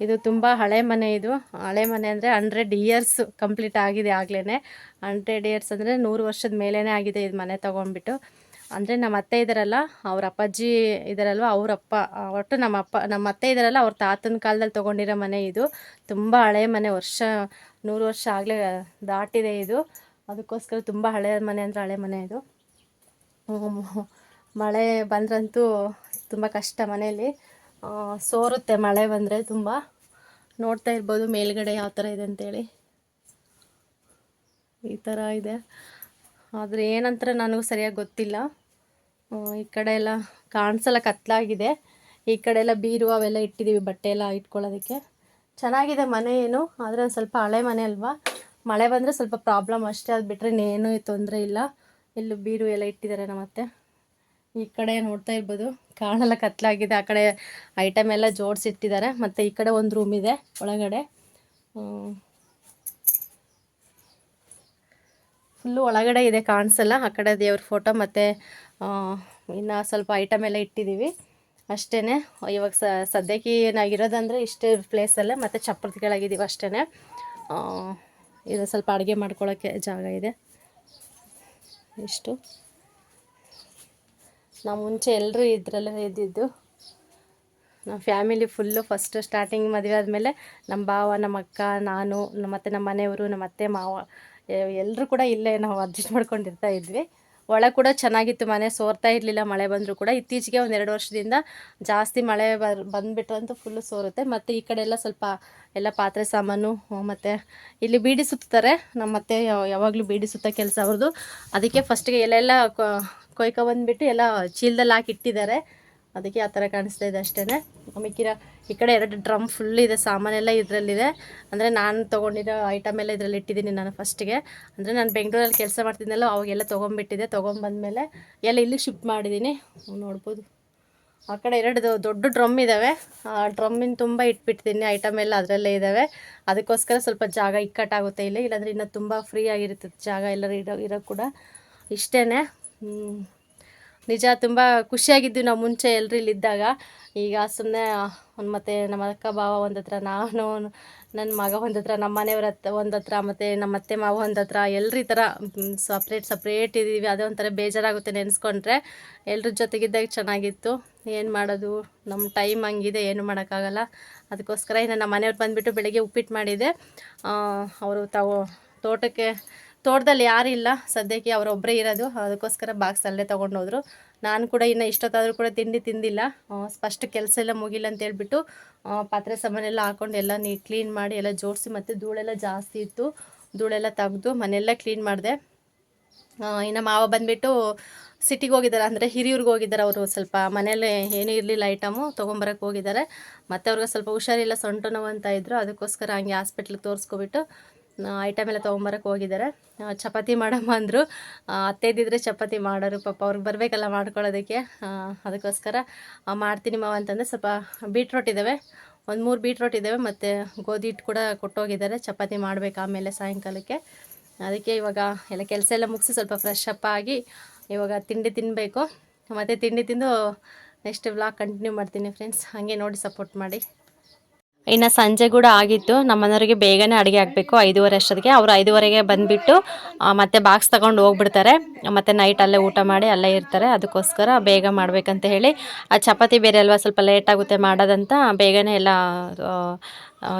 ಇದು ತುಂಬ ಹಳೆ ಮನೆ ಇದು. ಹಳೆ ಮನೆ ಅಂದರೆ ಹಂಡ್ರೆಡ್ ಇಯರ್ಸ್ ಕಂಪ್ಲೀಟ್ ಆಗಿದೆ ಆಗಲೇ ಹಂಡ್ರೆಡ್ ಇಯರ್ಸ್ ಅಂದರೆ ನೂರು ವರ್ಷದ ಮೇಲೇ ಆಗಿದೆ ಇದು ಮನೆ ತೊಗೊಂಡ್ಬಿಟ್ಟು. ಅಂದರೆ ನಮ್ಮ ಅತ್ತೆ ಇದ್ದಾರಲ್ಲ ಅವ್ರ ಅಪ್ಪಾಜಿ ಇದ್ದಾರಲ್ವ ಅವ್ರ ಅಪ್ಪ ಒಟ್ಟು ನಮ್ಮ ಅಪ್ಪ ನಮ್ಮ ಅತ್ತೆ ಇದ್ದಾರಲ್ಲ ಅವ್ರ ತಾತನ ಕಾಲದಲ್ಲಿ ತೊಗೊಂಡಿರೋ ಮನೆ ಇದು. ತುಂಬ ಹಳೆ ಮನೆ, ವರ್ಷ, ನೂರು ವರ್ಷ ಆಗಲೇ ದಾಟಿದೆ ಇದು. ಅದಕ್ಕೋಸ್ಕರ ತುಂಬ ಹಳೆ ಮನೆ ಅಂದರೆ ಹಳೆ ಮನೆ ಇದು. ಮಳೆ ಬಂದ್ರಂತೂ ತುಂಬ ಕಷ್ಟ ಮನೆಯಲ್ಲಿ. ಸೋರುತ್ತೆ ಮಳೆ ಬಂದರೆ ತುಂಬ. ನೋಡ್ತಾ ಇರ್ಬೋದು ಮೇಲ್ಗಡೆ ಯಾವ ಥರ ಇದೆ ಅಂತೇಳಿ. ಈ ಥರ ಇದೆ. ಆದರೆ ಏನಂತಾರೆ ನನಗೂ ಸರಿಯಾಗಿ ಗೊತ್ತಿಲ್ಲ. ಈ ಕಡೆ ಎಲ್ಲ ಕಾಣಿಸಲ್ಲ, ಕತ್ಲಾಗಿದೆ. ಈ ಕಡೆ ಎಲ್ಲ ಬೀರು ಅವೆಲ್ಲ ಇಟ್ಟಿದ್ದೀವಿ ಬಟ್ಟೆ ಎಲ್ಲ ಇಟ್ಕೊಳ್ಳೋದಕ್ಕೆ. ಚೆನ್ನಾಗಿದೆ ಮನೆ ಏನು, ಆದರೆ ಒಂದು ಸ್ವಲ್ಪ ಹಳೆ ಮನೆ ಅಲ್ವಾ? ಮಳೆ ಬಂದರೆ ಸ್ವಲ್ಪ ಪ್ರಾಬ್ಲಮ್ ಅಷ್ಟೇ. ಅದು ಬಿಟ್ಟರೆ ಇನ್ನೇನು ತೊಂದರೆ ಇಲ್ಲ. ಇಲ್ಲೂ ಬೀರು ಎಲ್ಲ ಇಟ್ಟಿದ್ದಾರೆ ನಮ್ಮತ್ತೆ. ಈ ಕಡೆ ನೋಡ್ತಾ ಇರ್ಬೋದು ಕಾಣಲ್ಲ ಕತ್ಲಾಗಿದೆ, ಆ ಕಡೆ ಐಟಮ್ ಎಲ್ಲ ಜೋಡಿಸಿಟ್ಟಿದ್ದಾರೆ ಮತ್ತು ಈ ಕಡೆ ಒಂದು ರೂಮ್ ಇದೆ ಒಳಗಡೆ. ಫುಲ್ಲು ಒಳಗಡೆ ಇದೆ ಕಾಣಿಸಲ್ಲ, ಆ ಕಡೆ ದೇವ್ರ ಫೋಟೋ ಮತ್ತು ಇನ್ನು ಸ್ವಲ್ಪ ಐಟಮ್ ಎಲ್ಲ ಇಟ್ಟಿದ್ದೀವಿ ಅಷ್ಟೇ ಇವಾಗ ಸದ್ಯಕ್ಕೆ ಏನಾಗಿರೋದಂದರೆ ಇಷ್ಟೇ ಪ್ಲೇಸಲ್ಲೇ ಮತ್ತು ಚಪ್ಪರ್ತಿಗಳಾಗಿದ್ದೀವಿ ಅಷ್ಟೇ ಇದು ಸ್ವಲ್ಪ ಅಡುಗೆ ಮಾಡ್ಕೊಳ್ಳೋಕ್ಕೆ ಜಾಗ ಇದೆ. ಇಷ್ಟು. ನಾವು ಮುಂಚೆ ಎಲ್ಲರೂ ಇದರಲ್ಲೇ ಇದ್ದಿದ್ದು. ನಮ್ಮ ಫ್ಯಾಮಿಲಿ ಫುಲ್ಲು ಫಸ್ಟ್ ಸ್ಟಾರ್ಟಿಂಗ್ ಮದುವೆ ಆದಮೇಲೆ ನಮ್ಮ ಭಾವ ನಮ್ಮ ಅಕ್ಕ, ನಾನು ಮತ್ತು ನಮ್ಮ ಮನೆಯವರು ನಮ್ಮ ಅತ್ತೆ, ಮಾವ ಎಲ್ಲರೂ ಕೂಡ ಇಲ್ಲೇ ನಾವು ಅಡ್ಜಸ್ಟ್ ಮಾಡ್ಕೊಂಡಿರ್ತಾ ಇದ್ವಿ. ಒಳಗೆ ಕೂಡ ಚೆನ್ನಾಗಿತ್ತು ಮನೆ, ಸೋರ್ತಾ ಇರಲಿಲ್ಲ ಮಳೆ ಬಂದರೂ ಕೂಡ. ಇತ್ತೀಚೆಗೆ ಒಂದು ಎರಡು ವರ್ಷದಿಂದ ಜಾಸ್ತಿ ಮಳೆ ಬರ್ ಬಂದುಬಿಟ್ರಂತೂ ಫುಲ್ಲು ಸೋರುತ್ತೆ. ಮತ್ತು ಈ ಕಡೆ ಎಲ್ಲ ಸ್ವಲ್ಪ ಎಲ್ಲ ಪಾತ್ರೆ ಸಾಮಾನು ಮತ್ತು ಇಲ್ಲಿ ಬೀಡಿ ಸುತ್ತಾರೆ. ನಮ್ಮ ಮತ್ತೆ ಯಾವಾಗಲೂ ಬೀಡಿ ಸುತ್ತ ಕೆಲಸ ಅವ್ರದ್ದು ಅದಕ್ಕೆ ಫಸ್ಟಿಗೆ ಎಲ್ಲೆಲ್ಲ ಕೊಯ್ಕೊ ಬಂದುಬಿಟ್ಟು ಎಲ್ಲ ಚೀಲದಲ್ಲಿ ಹಾಕಿ ಇಟ್ಟಿದ್ದಾರೆ. ಅದಕ್ಕೆ ಆ ಥರ ಕಾಣಿಸ್ತಾ ಇದೆ ಅಷ್ಟೇ ಮಿಕ್ಕಿರ ಈ ಕಡೆ ಎರಡು ಡ್ರಮ್ ಫುಲ್ ಇದೆ, ಸಾಮಾನೆಲ್ಲ ಇದರಲ್ಲಿದೆ. ಅಂದರೆ ನಾನು ತೊಗೊಂಡಿರೋ ಐಟಮ್ ಎಲ್ಲ ಇದರಲ್ಲಿ ಇಟ್ಟಿದ್ದೀನಿ ನಾನು ಫಸ್ಟಿಗೆ ಅಂದರೆ ನಾನು ಬೆಂಗಳೂರಲ್ಲಿ ಕೆಲಸ ಮಾಡ್ತಿದ್ದೆಲ್ಲ ಅವಾಗೆಲ್ಲ ತೊಗೊಂಬಿಟ್ಟಿದ್ದೆ. ತೊಗೊಂಬಂದಮೇಲೆ ಎಲ್ಲ ಇಲ್ಲಿ ಶಿಫ್ಟ್ ಮಾಡಿದ್ದೀನಿ ನೋಡ್ಬೋದು. ಆ ಕಡೆ ಎರಡು ದೊಡ್ಡ ಡ್ರಮ್ ಇದ್ದಾವೆ ಆ ಡ್ರಮ್ಮಿನ ತುಂಬ ಇಟ್ಬಿಟ್ಟಿದ್ದೀನಿ ಐಟಮ್ ಎಲ್ಲ ಅದರಲ್ಲೇ ಇದ್ದಾವೆ ಅದಕ್ಕೋಸ್ಕರ ಸ್ವಲ್ಪ ಜಾಗ ಇಕ್ಕಟ್ಟಾಗುತ್ತೆ ಇಲ್ಲಿ. ಇಲ್ಲಾಂದರೆ ಇನ್ನೂ ತುಂಬ ಫ್ರೀ ಆಗಿರುತ್ತೆ ಜಾಗ ಎಲ್ಲರೂ ಇರೋ ಇರೋ ಕೂಡ. ಇಷ್ಟೇ ನಿಜ ತುಂಬ ಖುಷಿಯಾಗಿದ್ವಿ ನಾವು ಮುಂಚೆ ಎಲ್ಲರೂ ಇಲ್ಲಿದ್ದಾಗ. ಈಗ ಸುಮ್ಮನೆ ಒಂದು ಮತ್ತು ನಮ್ಮ ಅಕ್ಕ ಭಾವ ಒಂದು ಹತ್ರ, ನಾನು ನನ್ನ ಮಗ ಒಂದು ಹತ್ರ, ನಮ್ಮ ಮನೆಯವ್ರ ಹತ್ರ ಒಂದು ಮತ್ತು ನಮ್ಮ ಅತ್ತೆ ಮಾವ ಒಂದು ಹತ್ರ ಎಲ್ಲರ ಈ ಥರ ಸಪ್ರೇಟ್ ಸಪ್ರೇಟ್ ಇದ್ದೀವಿ. ಅದೇ ಒಂಥರ ಬೇಜಾರಾಗುತ್ತೆ ನೆನೆಸ್ಕೊಂಡ್ರೆ. ಎಲ್ಲರ ಜೊತೆಗಿದ್ದಾಗ ಚೆನ್ನಾಗಿತ್ತು. ಏನು ಮಾಡೋದು? ನಮ್ಮ ಟೈಮ್ ಹಂಗಿದೆ, ಏನು ಮಾಡೋಕ್ಕಾಗಲ್ಲ. ಅದಕ್ಕೋಸ್ಕರ ಇನ್ನು ನಮ್ಮ ಮನೆಯವ್ರು ಬಂದುಬಿಟ್ಟು ಬೆಳಗ್ಗೆ ಉಪ್ಪಿಟ್ಟು ಮಾಡಿದೆ. ಅವರು ತಾವು ತೋಟಕ್ಕೆ ತೋಟದಲ್ಲಿ ಯಾರೂ ಇಲ್ಲ. ಸದ್ಯಕ್ಕೆ ಅವರೊಬ್ಬರೇ ಇರೋದು. ಅದಕ್ಕೋಸ್ಕರ ಬಾಕ್ಸ್ ಅಲ್ಲೇ ತೊಗೊಂಡೋದ್ರು. ನಾನು ಕೂಡ ಇನ್ನು ಇಷ್ಟೊತ್ತಾದರೂ ಕೂಡ ತಿಂಡಿ ತಿಂದಿಲ್ಲ. ಫಸ್ಟ್ ಕೆಲಸ ಎಲ್ಲ ಮುಗಿಲ್ಲ ಅಂತ ಹೇಳ್ಬಿಟ್ಟು ಪಾತ್ರೆ ಸಾಮಾನೆಲ್ಲ ಹಾಕೊಂಡು ಎಲ್ಲ ನೀ ಕ್ಲೀನ್ ಮಾಡಿ ಎಲ್ಲ ಜೋಡಿಸಿ ಮತ್ತು ಧೂಳೆಲ್ಲ ಜಾಸ್ತಿ ಇತ್ತು. ಧೂಳೆಲ್ಲ ತೆಗೆದು ಮನೆಯೆಲ್ಲ ಕ್ಲೀನ್ ಮಾಡಿದೆ. ಇನ್ನು ಮಾವ ಬಂದುಬಿಟ್ಟು ಸಿಟಿಗೆ ಹೋಗಿದ್ದಾರೆ ಅಂದರೆ ಹಿರಿಯೂರಿಗೆ ಹೋಗಿದ್ದಾರೆ ಅವರು. ಸ್ವಲ್ಪ ಮನೇಲಿ ಏನೂ ಇರಲಿಲ್ಲ ಐಟಮು ತೊಗೊಂಬರಕ್ಕೆ ಹೋಗಿದ್ದಾರೆ ಮತ್ತು ಅವ್ರಿಗೆ ಸ್ವಲ್ಪ ಹುಷಾರಿಲ್ಲ ಸೊಂಟು ನೋವು ಅಂತ ಇದ್ದರು ಅದಕ್ಕೋಸ್ಕರ ಹಂಗೆ ಹಾಸ್ಪಿಟ್ಲಿಗೆ ತೋರಿಸ್ಕೊಬಿಟ್ಟು ಐಟಮ್ ಎಲ್ಲ ತೊಗೊಂಬರಕ್ಕೆ ಹೋಗಿದ್ದಾರೆ ಚಪಾತಿ ಮಾಡಮ್ಮ ಅಂದರು. ಇದ್ದಿದ್ರೆ ಚಪಾತಿ ಮಾಡೋರು, ಪಾಪ ಅವ್ರಿಗೆ ಬರಬೇಕಲ್ಲ ಮಾಡ್ಕೊಳ್ಳೋದಕ್ಕೆ. ಅದಕ್ಕೋಸ್ಕರ ಮಾಡ್ತೀನಿ ಮಾವ ಅಂತಂದರೆ ಸ್ವಲ್ಪ ಬೀಟ್ರೋಟ್ ಇದ್ದಾವೆ ಒಂದು ಮೂರು ಬೀಟ್ರೋಟ್ ಇದ್ದಾವೆ ಮತ್ತು ಗೋಧಿ ಹಿಟ್ಟು ಕೂಡ ಕೊಟ್ಟೋಗಿದ್ದಾರೆ. ಚಪಾತಿ ಮಾಡಬೇಕು ಆಮೇಲೆ ಸಾಯಂಕಾಲಕ್ಕೆ. ಅದಕ್ಕೆ ಇವಾಗ ಎಲ್ಲ ಕೆಲಸ ಎಲ್ಲ ಮುಗಿಸಿ ಸ್ವಲ್ಪ ಫ್ರೆಶ್ ಅಪ್ ಆಗಿ ಇವಾಗ ತಿಂಡಿ ತಿನ್ನಬೇಕು ಮತ್ತು ತಿಂಡಿ ತಿಂದು ನೆಕ್ಸ್ಟ್ ವ್ಲಾಗ್ ಕಂಟಿನ್ಯೂ ಮಾಡ್ತೀನಿ ಫ್ರೆಂಡ್ಸ್ ಹಾಗೆ ನೋಡಿ ಸಪೋರ್ಟ್ ಮಾಡಿ. ಇನ್ನು ಸಂಜೆ ಕೂಡ ಆಗಿತ್ತು. ನಮ್ಮ ಮನೆಯವ್ರಿಗೆ ಬೇಗನೆ ಅಡುಗೆ ಆಗಬೇಕು ಐದೂವರೆ ಅಷ್ಟೊತ್ತಿಗೆ. ಅವರು ಐದೂವರೆಗೆ ಬಂದುಬಿಟ್ಟು ಮತ್ತೆ ಬಾಕ್ಸ್ ತಗೊಂಡು ಹೋಗ್ಬಿಡ್ತಾರೆ. ಮತ್ತು ನೈಟ್ ಅಲ್ಲೇ ಊಟ ಮಾಡಿ ಅಲ್ಲೇ ಇರ್ತಾರೆ. ಅದಕ್ಕೋಸ್ಕರ ಬೇಗ ಮಾಡಬೇಕಂತ ಹೇಳಿ. ಆ, ಚಪಾತಿ ಬೇರೆ ಅಲ್ವಾ ಸ್ವಲ್ಪ ಲೇಟಾಗುತ್ತೆ ಮಾಡೋದಂತ ಬೇಗನೆ ಎಲ್ಲ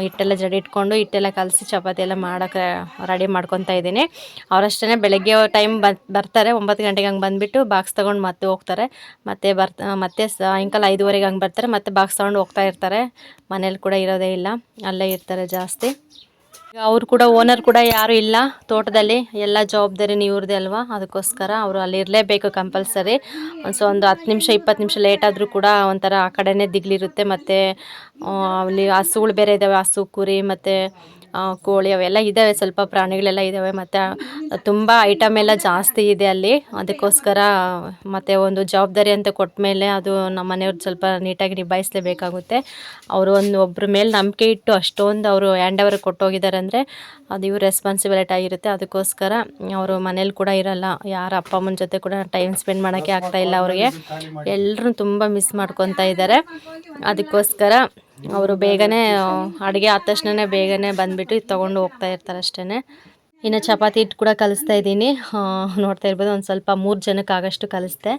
ಹಿಟ್ಟೆಲ್ಲ ಜಡಿ ಇಟ್ಕೊಂಡು ಹಿಟ್ಟೆಲ್ಲ ಕಲಸಿ ಚಪಾತಿ ಎಲ್ಲ ಮಾಡೋಕ್ಕೆ ರೆಡಿ ಮಾಡ್ಕೊತಾ ಇದ್ದೀನಿ. ಅವರಷ್ಟೇ ಬೆಳಗ್ಗೆ ಟೈಮ್ ಬರ್ತಾರೆ, ಒಂಬತ್ತು ಗಂಟೆಗೆ ಹಂಗೆ ಬಂದುಬಿಟ್ಟು ಬಾಕ್ಸ್ ತೊಗೊಂಡು ಮತ್ತೆ ಹೋಗ್ತಾರೆ. ಮತ್ತೆ ಬರ್ತ ಮತ್ತೆ ಸಾಯಂಕಾಲ ಐದುವರೆಗೆ ಹಂಗೆ ಬರ್ತಾರೆ, ಮತ್ತೆ ಬಾಕ್ಸ್ ತೊಗೊಂಡು ಹೋಗ್ತಾ ಇರ್ತಾರೆ. ಮನೇಲಿ ಕೂಡ ಇರೋದೇ ಇಲ್ಲ, ಅಲ್ಲೇ ಇರ್ತಾರೆ ಜಾಸ್ತಿ. ಅವ್ರು ಕೂಡ ಓನರ್ ಕೂಡ ಯಾರು ಇಲ್ಲ ತೋಟದಲ್ಲಿ. ಎಲ್ಲ ಜವಾಬ್ದಾರಿ ಇವ್ರದ್ದೇ ಅಲ್ವಾ? ಅದಕ್ಕೋಸ್ಕರ ಅವರು ಅಲ್ಲಿ ಇರಲೇಬೇಕು ಕಂಪಲ್ಸರಿ ಸೊ ಒಂದು ಹತ್ತು ನಿಮಿಷ, ಇಪ್ಪತ್ತು ನಿಮಿಷ ಲೇಟ್ ಆದರೂ ಕೂಡ ಒಂಥರ ಆ ಕಡೆನೇ ದಿಗ್ಲಿರುತ್ತೆ. ಮತ್ತು ಅಲ್ಲಿ ಹಸುಗಳು ಬೇರೆ ಇದ್ದಾವೆ ಹಸು, ಕುರಿ, ಮತ್ತು ಕೋಳಿ ಅವೆಲ್ಲ ಇದ್ದಾವೆ ಸ್ವಲ್ಪ ಪ್ರಾಣಿಗಳೆಲ್ಲ ಇದ್ದಾವೆ ಮತ್ತು ತುಂಬ ಐಟಮ್ ಎಲ್ಲ ಜಾಸ್ತಿ ಇದೆ ಅಲ್ಲಿ. ಅದಕ್ಕೋಸ್ಕರ, ಮತ್ತು ಒಂದು ಜವಾಬ್ದಾರಿ ಅಂತ ಕೊಟ್ಟ ಮೇಲೆ ಅದು ನಮ್ಮ ಮನೆಯವ್ರು ಸ್ವಲ್ಪ ನೀಟಾಗಿ ನಿಭಾಯಿಸಲೇಬೇಕಾಗುತ್ತೆ. ಅವರು ಒಂದು ಒಬ್ಬರ ಮೇಲೆ ನಂಬಿಕೆ ಇಟ್ಟು ಅಷ್ಟೊಂದು ಅವರು ಹ್ಯಾಂಡ್ ಓವರ್ ಕೊಟ್ಟೋಗಿದ್ದಾರೆ ಅಂದರೆ ಅದು ಇವ್ರ ರೆಸ್ಪಾನ್ಸಿಬಿಲಿಟಿ ಆಗಿರುತ್ತೆ. ಅದಕ್ಕೋಸ್ಕರ ಅವರು ಮನೇಲಿ ಕೂಡ ಇರಲ್ಲ. ಯಾರ ಅಪ್ಪ, ಅಮ್ಮನ ಜೊತೆ ಕೂಡ ಟೈಮ್ ಸ್ಪೆಂಡ್ ಮಾಡೋಕ್ಕೆ ಆಗ್ತಾ ಇಲ್ಲ ಅವ್ರಿಗೆ. ಎಲ್ಲರೂ ತುಂಬ ಮಿಸ್ ಮಾಡ್ಕೊತಾ ಇದ್ದಾರೆ. ಅದಕ್ಕೋಸ್ಕರ ಅವರು ಬೇಗನೆ ಅಡುಗೆ ಆದ ತಕ್ಷಣನೇ ಬೇಗನೆ ಬಂದುಬಿಟ್ಟು ಇದು ತೊಗೊಂಡು ಹೋಗ್ತಾ ಇರ್ತಾರೆ ಅಷ್ಟೇ ಇನ್ನು ಚಪಾತಿ ಹಿಟ್ಟು ಕೂಡ ಕಲಿಸ್ತಾ ಇದ್ದೀನಿ. ನೋಡ್ತಾ ಇರ್ಬೋದು ಒಂದು ಸ್ವಲ್ಪ ಮೂರು ಜನಕ್ಕೆ ಆಗೋಷ್ಟು ಕಲಿಸ್ದೆ.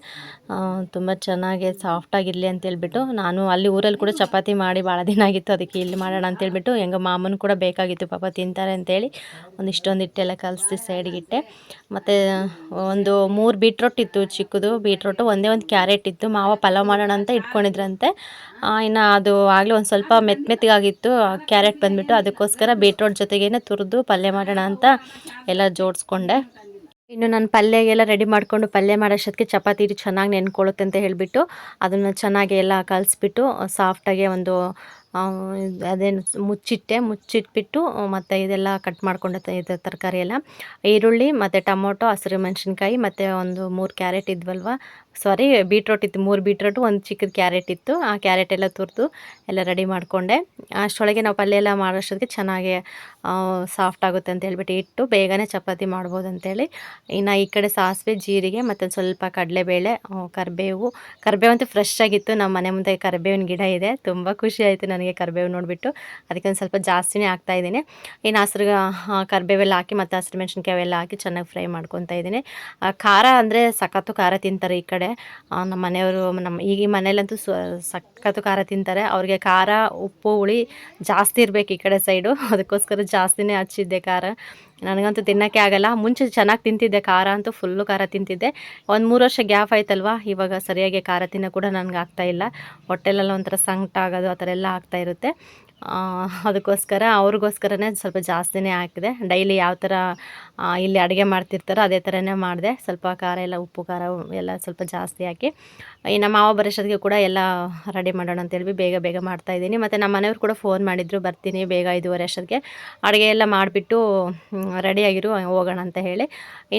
ತುಂಬ ಚೆನ್ನಾಗಿ ಸಾಫ್ಟಾಗಿರಲಿ ಅಂತೇಳ್ಬಿಟ್ಟು ನಾನು ಅಲ್ಲಿ ಊರಲ್ಲಿ ಕೂಡ ಚಪಾತಿ ಮಾಡಿ ಭಾಳ ದಿನ ಆಗಿತ್ತು, ಅದಕ್ಕೆ ಇಲ್ಲಿ ಮಾಡೋಣ ಅಂತೇಳ್ಬಿಟ್ಟು ಹೆಂಗೋ ಮಾಮನ ಕೂಡ ಬೇಕಾಗಿತ್ತು ಪಾಪ ತಿಂತಾರೆ ಅಂತೇಳಿ ಒಂದು ಇಷ್ಟೊಂದು ಹಿಟ್ಟೆಲ್ಲ ಕಲಿಸ್ತಿ ಸೈಡ್ಗೆ ಇಟ್ಟೆ. ಮತ್ತು ಒಂದು ಮೂರು ಬೀಟ್ರೋಟ್ ಇತ್ತು ಚಿಕ್ಕದು ಬೀಟ್ರೋಟು ಒಂದೇ ಒಂದು ಕ್ಯಾರೆಟ್ ಇತ್ತು. ಮಾವ ಪಲಾವ್ ಮಾಡೋಣ ಅಂತ ಇಟ್ಕೊಂಡಿದ್ರಂತೆ. ಇನ್ನು ಅದು ಆಗಲೇ ಒಂದು ಸ್ವಲ್ಪ ಮೆತ್ತ ಮೆತ್ತಗಾಗಿತ್ತು ಕ್ಯಾರೆಟ್ ಬಂದುಬಿಟ್ಟು ಅದಕ್ಕೋಸ್ಕರ ಬೀಟ್ರೋಟ್ ಜೊತೆಗೇನೆ ತುರಿದು ಪಲ್ಯ ಮಾಡೋಣ ಅಂತ ಎಲ್ಲ ಜೋಡಿಸ್ಕೊಂಡೆ. ಇನ್ನು ನಾನು ಪಲ್ಯಗೆಲ್ಲ ರೆಡಿ ಮಾಡಿಕೊಂಡು ಪಲ್ಯ ಮಾಡೋಷ್ಟೊತ್ತಿಗೆ ಚಪಾತಿ ಚೆನ್ನಾಗಿ ನೆನ್ಕೊಳ್ಳುತ್ತೆ ಅಂತ ಹೇಳಿಬಿಟ್ಟು ಅದನ್ನು ಚೆನ್ನಾಗಿ ಎಲ್ಲ ಕಲಿಸ್ಬಿಟ್ಟು ಸಾಫ್ಟಾಗಿ ಒಂದು ಅದೇನು ಮುಚ್ಚಿಟ್ಟೆ, ಮುಚ್ಚಿಟ್ಬಿಟ್ಟು ಮತ್ತು ಇದೆಲ್ಲ ಕಟ್ ಮಾಡ್ಕೊಂಡೆ ಇದು ತರಕಾರಿ ಎಲ್ಲ. ಈರುಳ್ಳಿ, ಮತ್ತು ಟೊಮೊಟೊ, ಹಸಿರು ಮೆಣಸಿನ್ಕಾಯಿ, ಮತ್ತು ಒಂದು ಮೂರು ಕ್ಯಾರೆಟ್ ಇದ್ವಲ್ವ? ಸಾರಿ ಬೀಟ್ರೋಟ್ ಇತ್ತು, ಮೂರು ಬೀಟ್ರೋಟು ಒಂದು ಚಿಕ್ಕದು ಕ್ಯಾರೆಟ್ ಇತ್ತು. ಆ ಕ್ಯಾರೆಟ್ ಎಲ್ಲ ತುರಿದು ಎಲ್ಲ ರೆಡಿ ಮಾಡಿಕೊಂಡೆ. ಅಷ್ಟೊಳಗೆ ನಾವು ಪಲ್ಯ ಎಲ್ಲ ಮಾಡೋಷ್ಟೊತ್ತಿಗೆ ಚೆನ್ನಾಗಿ ಸಾಫ್ಟ್ ಆಗುತ್ತೆ ಅಂತ ಹೇಳ್ಬಿಟ್ಟು ಇಟ್ಟು ಬೇಗನೆ ಚಪಾತಿ ಮಾಡ್ಬೋದು ಅಂತೇಳಿ ಇನ್ನು ಈ ಕಡೆ ಸಾಸಿವೆ, ಜೀರಿಗೆ, ಮತ್ತು ಸ್ವಲ್ಪ ಕಡಲೆಬೇಳೆ ಕರಿಬೇವು. ಕರಿಬೇವು ಅಂತೂ ಫ್ರೆಶ್ ಆಗಿತ್ತು. ನಮ್ಮ ಮನೆ ಮುಂದೆ ಕರಿಬೇವಿನ ಗಿಡ ಇದೆ. ತುಂಬ ಖುಷಿ ಆಯಿತು ನನಗೆ. ಕರಿಬೇವು ನೋಡಿಬಿಟ್ಟು ಅದಕ್ಕೆ ಒಂದು ಸ್ವಲ್ಪ ಜಾಸ್ತಿನೇ ಹಾಕ್ತಾ ಇದ್ದೀನಿ. ಏನು ಹಸಿರು ಕರಿಬೇವೆಲ್ಲ ಹಾಕಿ ಮತ್ತು ಹಸಿರು ಮೆಣಸಿನ್ಕಾಯಿ ಅವೆಲ್ಲ ಹಾಕಿ ಚೆನ್ನಾಗಿ ಫ್ರೈ ಮಾಡ್ಕೊತಾ ಇದ್ದೀನಿ. ಖಾರ ಅಂದರೆ ಸಖತ್ತು ಖಾರ ತಿಂತಾರೆ ಈ ಕಡೆ. ನಮ್ಮ ಮನೆಯವರು, ನಮ್ಮ ಈಗ ಈ ಮನೇಲಂತೂ ಸಖತ್ತು ಖಾರ ತಿಂತಾರೆ. ಅವ್ರಿಗೆ ಖಾರ, ಉಪ್ಪು, ಹುಳಿ ಜಾಸ್ತಿ ಇರಬೇಕು ಈ ಕಡೆ ಸೈಡು. ಅದಕ್ಕೋಸ್ಕರ ಜಾಸ್ತಿನೇ ಹಚ್ಚಿದ್ದೆ ಖಾರ. ನನಗಂತೂ ತಿನ್ನೋಕ್ಕೆ ಆಗಲ್ಲ. ಮುಂಚೆ ಚೆನ್ನಾಗಿ ತಿಂತಿದ್ದೆ. ಖಾರ ಅಂತೂ ಫುಲ್ಲು ಖಾರ ತಿಂತಿದ್ದೆ. ಒಂದು ಮೂರು ವರ್ಷ ಗ್ಯಾಪ್ ಆಯ್ತಲ್ವಾ? ಇವಾಗ ಸರಿಯಾಗಿ ಖಾರ ತಿನ್ನೋ ಕೂಡ ನನಗೆ ಆಗ್ತಾ ಇಲ್ಲ. ಹೊಟ್ಟೆಲೆಲ್ಲ ಒಂಥರ ಸಂಕಟ ಆಗೋದು, ಆ ಥರ ಎಲ್ಲ ಆಗ್ತಾ ಇರುತ್ತೆ. ಅದಕ್ಕೋಸ್ಕರ ಅವ್ರಿಗೋಸ್ಕರನೇ ಸ್ವಲ್ಪ ಜಾಸ್ತಿನೇ ಹಾಕಿದೆ. ಡೈಲಿ ಯಾವ ಥರ ಇಲ್ಲಿ ಅಡುಗೆ ಮಾಡ್ತಿರ್ತಾರೋ ಅದೇ ಥರನೇ ಮಾಡಿದೆ. ಸ್ವಲ್ಪ ಖಾರ ಎಲ್ಲ, ಉಪ್ಪು, ಖಾರ ಎಲ್ಲ ಸ್ವಲ್ಪ ಜಾಸ್ತಿ ಹಾಕಿ. ಇನ್ನು ಮಾವ ಬರೋಷ್ಟೊತ್ತಿಗೆ ಕೂಡ ಎಲ್ಲ ರೆಡಿ ಮಾಡೋಣ ಅಂತೇಳಿ ಬೇಗ ಬೇಗ ಮಾಡ್ತಾ ಇದ್ದೀನಿ. ಮತ್ತು ನಮ್ಮ ಮನೆಯವ್ರು ಕೂಡ ಫೋನ್ ಮಾಡಿದ್ರು, ಬರ್ತೀನಿ ಬೇಗ ಐದೂವರೆ ಅಷ್ಟೊತ್ತಿಗೆ. ಅಡುಗೆ ಎಲ್ಲ ಮಾಡಿಬಿಟ್ಟು ರೆಡಿಯಾಗಿರು ಹೋಗೋಣ ಅಂತ ಹೇಳಿ.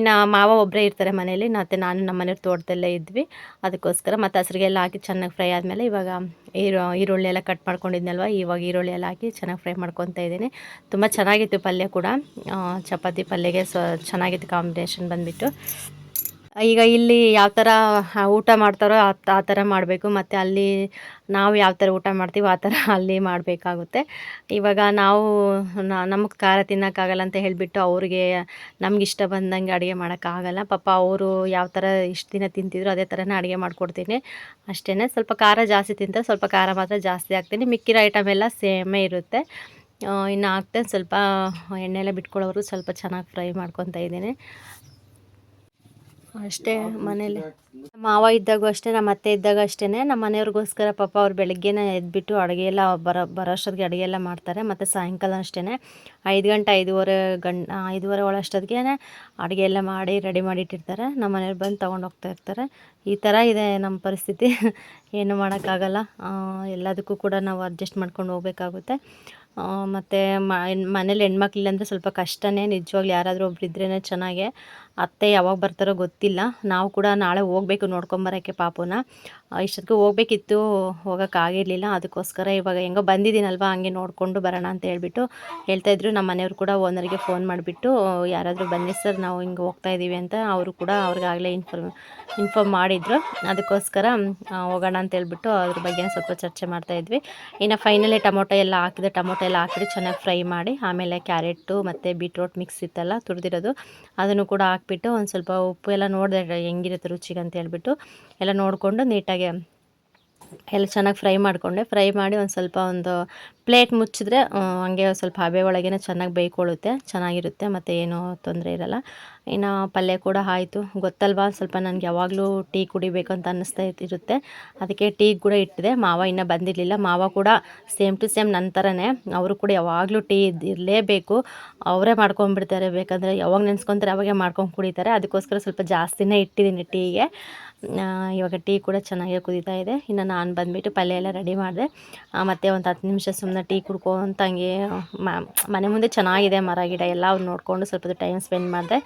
ಇನ್ನು ಮಾವ ಒಬ್ಬರೇ ಇರ್ತಾರೆ ಮನೇಲಿ ಮತ್ತು ನಾನು ನಮ್ಮ ಮನೆಯವ್ರ ತೋಟದಲ್ಲೇ ಇದ್ವಿ. ಅದಕ್ಕೋಸ್ಕರ ಮತ್ತು ಹಸ್ರಿಗೆಲ್ಲ ಹಾಕಿ ಚೆನ್ನಾಗಿ ಫ್ರೈ ಆದಮೇಲೆ ಇವಾಗ ಈರು ಈರುಳ್ಳಿ ಎಲ್ಲ ಕಟ್ ಮಾಡ್ಕೊಂಡಿದ್ನಲ್ವ? ಇವಾಗ ಈರುಳ್ಳಿ ಎಲ್ಲ ಹಾಕಿ ಚೆನ್ನಾಗಿ ಫ್ರೈ ಮಾಡ್ಕೊತಾ ಇದ್ದೀನಿ. ತುಂಬ ಚೆನ್ನಾಗಿತ್ತು ಪಲ್ಯ ಕೂಡ. ಚಪಾತಿ ಪಲ್ಯಗೆ ಸೊ, ಚೆನ್ನಾಗಿತ್ತು ಕಾಂಬಿನೇಷನ್ ಬಂದುಬಿಟ್ಟು. ಈಗ ಇಲ್ಲಿ ಯಾವ ಥರ ಊಟ ಮಾಡ್ತಾರೋ ಆ ಥರ ಮಾಡಬೇಕು. ಮತ್ತು ಅಲ್ಲಿ ನಾವು ಯಾವ ಥರ ಊಟ ಮಾಡ್ತೀವೋ ಆ ಥರ (laughs) ಅಲ್ಲಿ ಮಾಡಬೇಕಾಗುತ್ತೆ. ಇವಾಗ ನಾವು ನಮಗೆ ಖಾರ ತಿನ್ನೋಕ್ಕಾಗಲ್ಲ ಅಂತ ಹೇಳಿಬಿಟ್ಟು ಅವ್ರಿಗೆ ನಮ್ಗೆ ಇಷ್ಟ ಬಂದಂಗೆ ಅಡುಗೆ ಮಾಡೋಕ್ಕಾಗಲ್ಲ. ಪಾಪ ಅವರು ಯಾವ ಥರ ಇಷ್ಟು ದಿನ ತಿಂತಿದ್ರು ಅದೇ ಥರನೇ ಅಡುಗೆ ಮಾಡಿಕೊಡ್ತೀನಿ. ಅಷ್ಟೇ ಸ್ವಲ್ಪ ಖಾರ ಜಾಸ್ತಿ ತಿಂತಾರೆ, ಸ್ವಲ್ಪ ಖಾರ ಮಾತ್ರ ಜಾಸ್ತಿ ಹಾಕ್ತೀನಿ. ಮಿಕ್ಕಿರೋ ಐಟಮ್ ಎಲ್ಲ ಸೇಮೇ ಇರುತ್ತೆ. ಇನ್ನು ಹಾಕ್ತೇನೆ. ಸ್ವಲ್ಪ ಎಣ್ಣೆ ಎಲ್ಲ ಬಿಟ್ಕೊಳ್ಳೋವರೆಗೂ ಸ್ವಲ್ಪ ಚೆನ್ನಾಗಿ ಫ್ರೈ ಮಾಡ್ಕೊತಾ ಇದ್ದೀನಿ. ಅಷ್ಟೇ ಮನೇಲಿ. ಮಾವ ಇದ್ದಾಗೂ ಅಷ್ಟೇ, ನಮ್ಮ ಅತ್ತೆ ಇದ್ದಾಗ ಅಷ್ಟೇ ನಮ್ಮ ಮನೆಯವ್ರಿಗೋಸ್ಕರ ಪಾಪ ಅವ್ರು ಬೆಳಗ್ಗೆನೇ ಎದ್ಬಿಟ್ಟು ಅಡುಗೆ ಎಲ್ಲ ಬರೋ ಬರೋಷ್ಟೊತ್ತಿಗೆ ಅಡುಗೆ ಎಲ್ಲ ಮಾಡ್ತಾರೆ. ಮತ್ತು ಸಾಯಂಕಾಲ ಅಷ್ಟೇ ಐದು ಗಂಟೆ ಐದೂವರೆ ಗಂಟೆ ಐದೂವರೆ ಒಳಷ್ಟೊತ್ತಿಗೆ ಅಡುಗೆ ಎಲ್ಲ ಮಾಡಿ, ರೆಡಿ ಮಾಡಿ ಇಟ್ಟಿರ್ತಾರೆ. ನಮ್ಮ ಮನೆಯವ್ರು ಬಂದು ತೊಗೊಂಡು ಹೋಗ್ತಾ ಇರ್ತಾರೆ. ಈ ಥರ ಇದೆ ನಮ್ಮ ಪರಿಸ್ಥಿತಿ. (laughs) ಏನು ಮಾಡೋಕ್ಕಾಗಲ್ಲ. ಎಲ್ಲದಕ್ಕೂ ಕೂಡ ನಾವು ಅಡ್ಜಸ್ಟ್ ಮಾಡ್ಕೊಂಡು ಹೋಗಬೇಕಾಗುತ್ತೆ. ಮತ್ತು ಮನೇಲಿ ಹೆಣ್ಮಕ್ಳಿಲ್ಲ ಅಂದರೆ ಸ್ವಲ್ಪ ಕಷ್ಟನೇ. ನಿಜವಾಗ್ಲೂ ಯಾರಾದರೂ ಒಬ್ರು ಇದ್ರೇ ಚೆನ್ನಾಗೆ. ಅತ್ತೆ ಯಾವಾಗ ಬರ್ತಾರೋ ಗೊತ್ತಿಲ್ಲ. ನಾವು ಕೂಡ ನಾಳೆ ಹೋಗ್ಬೇಕು ನೋಡ್ಕೊಂಬರೋಕ್ಕೆ ಪಾಪುನ. ಇಷ್ಟೊತ್ತಿಗೆ ಹೋಗ್ಬೇಕಿತ್ತು ಹೋಗೋಕ್ಕಾಗಿರಲಿಲ್ಲ ಅದಕ್ಕೋಸ್ಕರ ಇವಾಗ ಹೆಂಗೋ ಬಂದಿದ್ದೀನಲ್ವ, ಹಂಗೆ ನೋಡಿಕೊಂಡು ಬರೋಣ ಅಂತ ಹೇಳ್ಬಿಟ್ಟು ಹೇಳ್ತಾಯಿದ್ರು ನಮ್ಮ ಮನೆಯವ್ರು ಕೂಡ ಓನರಿಗೆ ಫೋನ್ ಮಾಡಿಬಿಟ್ಟು ಯಾರಾದರೂ ಬನ್ನಿ ಸರ್, ನಾವು ಹಿಂಗೆ ಹೋಗ್ತಾ ಇದ್ದೀವಿ ಅಂತ ಅವರು ಕೂಡ ಅವ್ರಿಗಾಗಲೇ ಇನ್ಫಾರ್ಮ್ ಇನ್ಫಾರ್ಮ್ ಮಾಡಿದ್ರು. ಅದಕ್ಕೋಸ್ಕರ ಹೋಗೋಣ ಅಂತ ಹೇಳ್ಬಿಟ್ಟು ಅದ್ರ ಬಗ್ಗೆ ಸ್ವಲ್ಪ ಚರ್ಚೆ ಮಾಡ್ತಾಯಿದ್ವಿ ಇನ್ನು ಫೈನಲಿ ಟೊಮೊಟೊ ಎಲ್ಲ ಹಾಕಿದೆ. ಟೊಮೊಟೊ ಎಲ್ಲ ಹಾಕಿದ್ರೆ ಚೆನ್ನಾಗಿ ಫ್ರೈ ಮಾಡಿ, ಆಮೇಲೆ ಕ್ಯಾರೆಟು ಮತ್ತು ಬೀಟ್ರೋಟ್ ಮಿಕ್ಸ್ ಇತ್ತಲ್ಲ, ತುರಿದಿರೋದು, ಅದನ್ನು ಕೂಡ ಹಾಕ್ಬಿಟ್ಟು ಒಂದು ಸ್ವಲ್ಪ ಉಪ್ಪು ಎಲ್ಲ ನೋಡಿದೆ ಹೆಂಗಿರುತ್ತೆ ರುಚಿಗೆ ಅಂತ ಹೇಳ್ಬಿಟ್ಟು ಎಲ್ಲ ನೋಡಿಕೊಂಡು ನೀಟಾಗಿ ಎಲ್ಲ ಚೆನ್ನಾಗಿ ಫ್ರೈ ಮಾಡಿಕೊಂಡೆ. ಫ್ರೈ ಮಾಡಿ ಒಂದು ಸ್ವಲ್ಪ ಒಂದು ಪ್ಲೇಟ್ ಮುಚ್ಚಿದ್ರೆ ಹಂಗೆ ಸ್ವಲ್ಪ ಹಬೆ ಒಳಗೇನೆ ಚೆನ್ನಾಗಿ ಬೇಯ್ಕೊಳ್ಳುತ್ತೆ. ಚೆನ್ನಾಗಿರುತ್ತೆ, ಮತ್ತು ಏನೂ ತೊಂದರೆ ಇರಲ್ಲ. ಇನ್ನು ಪಲ್ಯ ಕೂಡ ಆಯಿತು. ಗೊತ್ತಲ್ವಾ? ಸ್ವಲ್ಪ ನನಗೆ ಯಾವಾಗಲೂ ಟೀ ಕುಡಿಬೇಕು ಅಂತ ಅನ್ನಿಸ್ತಾ ಇರುತ್ತೆ. ಅದಕ್ಕೆ ಟೀ ಕೂಡ ಇಟ್ಟಿದೆ. ಮಾವ ಇನ್ನೂ ಬಂದಿರಲಿಲ್ಲ. ಮಾವ ಕೂಡ ಸೇಮ್ ಟು ಸೇಮ್ ನನ್ನ ಥರನೇ ಅವರು ಕೂಡ ಯಾವಾಗಲೂ ಟೀ ಇರಲೇಬೇಕು. ಅವರೇ ಮಾಡ್ಕೊಂಡ್ಬಿಡ್ತಾರೆ. ಬೇಕಂದರೆ ಯಾವಾಗ ನೆನೆಸ್ಕೊತಾರೆ ಅವಾಗೆ ಮಾಡ್ಕೊಂಡು ಕುಡಿತಾರೆ. ಅದಕ್ಕೋಸ್ಕರ ಸ್ವಲ್ಪ ಜಾಸ್ತಿನೇ ಇಟ್ಟಿದ್ದೀನಿ ಟೀಗೆ. ಇವಾಗ ಟೀ ಕೂಡ ಚೆನ್ನಾಗಿ ಕುದೀತಾ ಇದೆ. ಇನ್ನು ನಾನು ಬಂದುಬಿಟ್ಟು ಪಲ್ಯ ಎಲ್ಲ ರೆಡಿ ಮಾಡಿದೆ. ಮತ್ತು ಒಂದು ಹತ್ತು ನಿಮಿಷ ಸುಮ್ಮನೆ ಟೀ ಕುಡ್ಕೊಂತ ಹಂಗೆ ಮನೆ ಮುಂದೆ ಚೆನ್ನಾಗಿದೆ ಮರ, ಗಿಡ ಎಲ್ಲ ಅವ್ರು ನೋಡಿಕೊಂಡು ಸ್ವಲ್ಪ ಟೈಮ್ ಸ್ಪೆಂಡ್ ಮಾಡಿದೆ.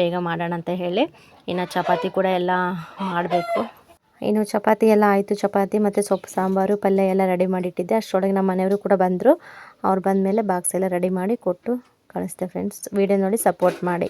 ಬೇಗ ಮಾಡೋಣ ಅಂತ ಹೇಳಿ. ಇನ್ನು ಚಪಾತಿ ಕೂಡ ಎಲ್ಲ ಮಾಡಬೇಕು. ಇನ್ನು ಚಪಾತಿ ಎಲ್ಲ ಆಯಿತು. ಚಪಾತಿ ಮತ್ತು ಸೊಪ್ಪು, ಸಾಂಬಾರು, ಪಲ್ಯ ಎಲ್ಲ ರೆಡಿ ಮಾಡಿಟ್ಟಿದ್ದೆ. ಅಷ್ಟರೊಳಗೆ ನಮ್ಮ ಮನೆಯವರು ಕೂಡ ಬಂದರು. ಅವ್ರು ಬಂದಮೇಲೆ ಬಾಕ್ಸ್ ಎಲ್ಲ ರೆಡಿ ಮಾಡಿ ಕೊಟ್ಟು ಕಳಿಸ್ತೆ ಫ್ರೆಂಡ್ಸ್ ವಿಡಿಯೋ ನೋಡಿ ಸಪೋರ್ಟ್ ಮಾಡಿ.